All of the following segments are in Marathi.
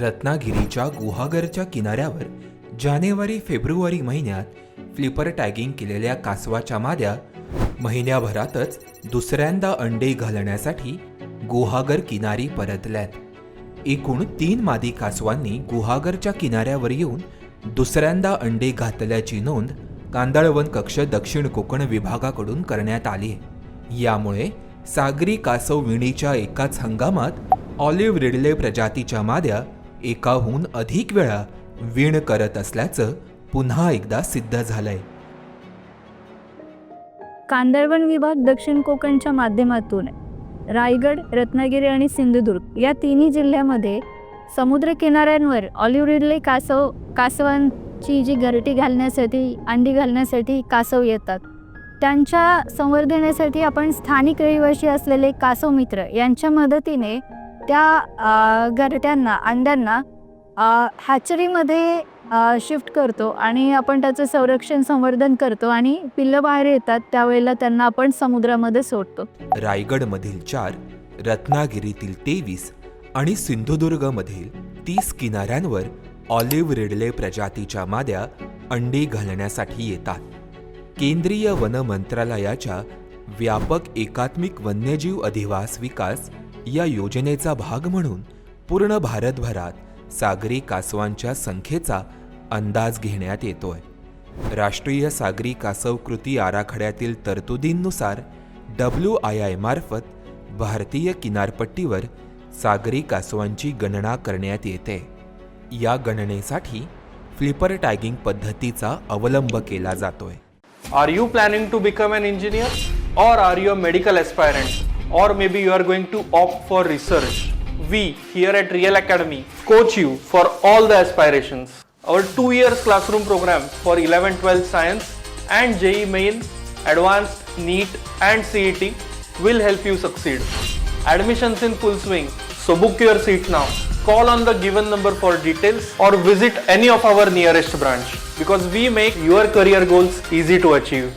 रत्नागिरीच्या गुहागरच्या किनाऱ्यावर जानेवारी फेब्रुवारी महिन्यात फ्लिपर टॅगिंग केलेल्या कासवाच्या माद्या महिन्याभरातच दुसऱ्यांदा अंडे घालण्यासाठी गुहागर किनारी परतल्यात. एकूण तीन मादी कासवांनी गुहागरच्या किनाऱ्यावर येऊन दुसऱ्यांदा अंडे घातल्याची नोंद कांदळवन कक्ष दक्षिण कोकण विभागाकडून करण्यात आली यामुळे सागरी कासव विणीच्या एकाच हंगामात ऑलिव्ह रिडले प्रजातीच्या माद्या एकाहून अधिक वेळा विण करत असल्याचं पुन्हा एकदा सिद्ध झालंय. कांदळवन विभाग दक्षिण कोकणच्या माध्यमातून रायगड रत्नागिरी आणि सिंधुदुर्ग या तिन्ही जिल्ह्यामध्ये समुद्र किनाऱ्यांवर ऑलिव्हिडले कासव कासवांची जी घरटी घालण्यासाठी अंडी घालण्यासाठी कासव येतात. त्यांच्या संवर्धनासाठी आपण स्थानिक रहिवासी असलेले कासव मित्र यांच्या मदतीने त्या घरट्यांना अंड्यांना हॅचरीमध्ये शिफ्ट करतो आणि आपण त्याचं संरक्षण संवर्धन करतो आणि पिल्लं बाहेर येतात त्यावेळेला त्यांना आपण समुद्रामध्ये सोडतो. रायगडमधील चार रत्नागिरीतील तेवीस आणि सिंधुदुर्गमधील तीस किनाऱ्यांवर ऑलिव्ह रिडले प्रजातीच्या माद्या अंडी घालण्यासाठी येतात. केंद्रीय वन मंत्रालयाच्या व्यापक एकात्मिक वन्यजीव अधिवास विकास या योजनेचा भाग म्हणून पूर्ण भारतभरात सागरी कासवांच्या संख्येचा अंदाज घेण्यात येतोय. राष्ट्रीय सागरी कासव कृती आराखड्यातील तरतुदींनुसार डब्ल्यू आय आय मार्फत भारतीय किनारपट्टीवर सागरी कासवांची गणना करण्यात येते. या गणनेसाठी फ्लिपर टॅगिंग पद्धतीचा अवलंब केला जातोय. Are you planning to become an engineer or are you a medical aspirant or maybe you are going to opt for research. We here at Real Academy coach you for all the aspirations. Our two years classroom program for 11 12 science and JE Main, Advanced, NEET, and CET will help you succeed. Admissions in full swing, so book your seat now. Call on the given number for details or visit any of our nearest branch because we make your career goals easy to achieve.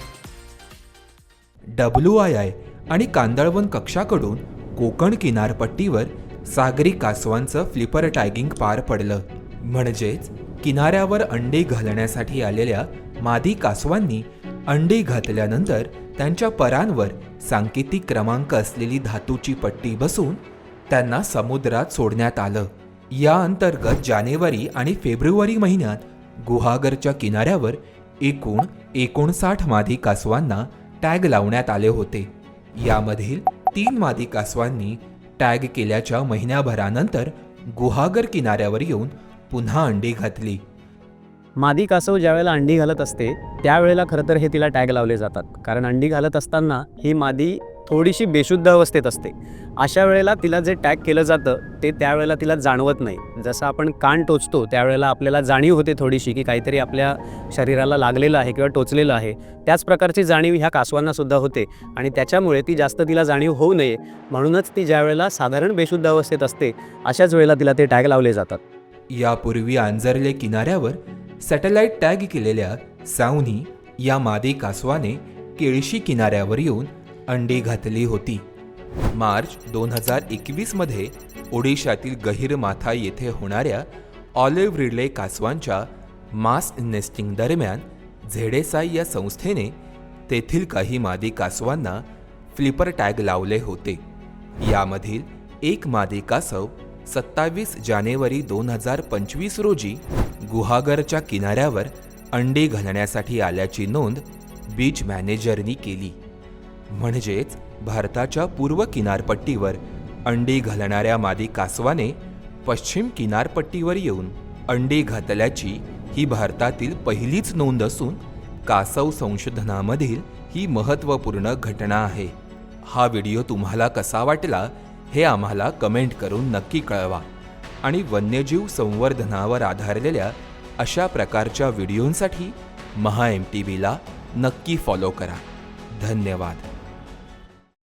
WII आणि कांदळवन कक्षाकडून कोकण किनारपट्टीवर सागरी कासवांचं फ्लिपर टॅगिंग पार पडलं. म्हणजेच किनाऱ्यावर अंडी घालण्यासाठी आलेल्या मादी कासवांनी अंडी घातल्यानंतर त्यांच्या परांवर सांकेतिक क्रमांक असलेली धातूची पट्टी बसून त्यांना समुद्रात सोडण्यात आलं. या अंतर्गत जानेवारी आणि फेब्रुवारी महिन्यात गुहागरच्या किनाऱ्यावर एकूण एकोणसाठ मादी कासवांना टॅग लावण्यात आले होते. यामधील तीन मादी कासवांनी टॅग केल्याच्या महिन्याभरानंतर गुहागर किनाऱ्यावर येऊन पुन्हा अंडी घातली. मादी कासव ज्यावेळेला अंडी घालत असते त्यावेळेला खरं तर हे तिला टॅग लावले जातात. कारण अंडी घालत असताना ही मादी थोडीशी बेशुद्ध अवस्थेत असते. अशा वेळेला तिला जे टॅग केलं जातं ते त्यावेळेला तिला जाणवत नाही. जसं आपण कान टोचतो त्यावेळेला आपल्याला जाणीव होते थोडीशी की काहीतरी आपल्या शरीराला लागलेलं आहे किंवा टोचलेलं आहे. त्याच प्रकारची जाणीव ह्या कासवांनासुद्धा होते आणि त्याच्यामुळे ती जास्त तिला जाणीव होऊ नये. म्हणूनच ती ज्यावेळेला साधारण बेशुद्ध अवस्थेत असते अशाच वेळेला तिला ते टॅग लावले जातात. यापूर्वी आंजरले किनाऱ्यावर सॅटेलाइट टॅग केलेल्या सावनी या मादी कासवाने केळशी किनाऱ्यावर येऊन अंडी घातली होती. मार्च दोन हजार एकवीसमध्ये ओडिशातील गहिरमाथा येथे होणाऱ्या ऑलिव्ह रिडले कासवांच्या मास नेस्टिंग दरम्यान झेडेसाई या संस्थेने तेथील काही मादी कासवांना फ्लिपर टॅग लावले होते. यामधील एक मादी कासव सत्तावीस जानेवारी दोन हजार पंचवीस रोजी गुहागरच्या किनाऱ्यावर अंडी घालण्यासाठी आल्याची नोंद बीच मॅनेजरनी केली. म्हणजेच भारताच्या पूर्व किनारपट्टीवर अंडी घालणाऱ्या मादी कासवाने पश्चिम किनारपट्टीवर येऊन अंडी घातल्याची ही भारतातील पहिलीच नोंद असून कासव संशोधनामधील ही महत्त्वपूर्ण घटना आहे. हा व्हिडिओ तुम्हाला कसा वाटला हे आम्हाला कमेंट करून नक्की कळवा आणि वन्यजीव संवर्धनावर आधारलेल्या अशा प्रकारच्या व्हिडिओंसाठी महा एम टी व्हीला नक्की फॉलो करा. धन्यवाद.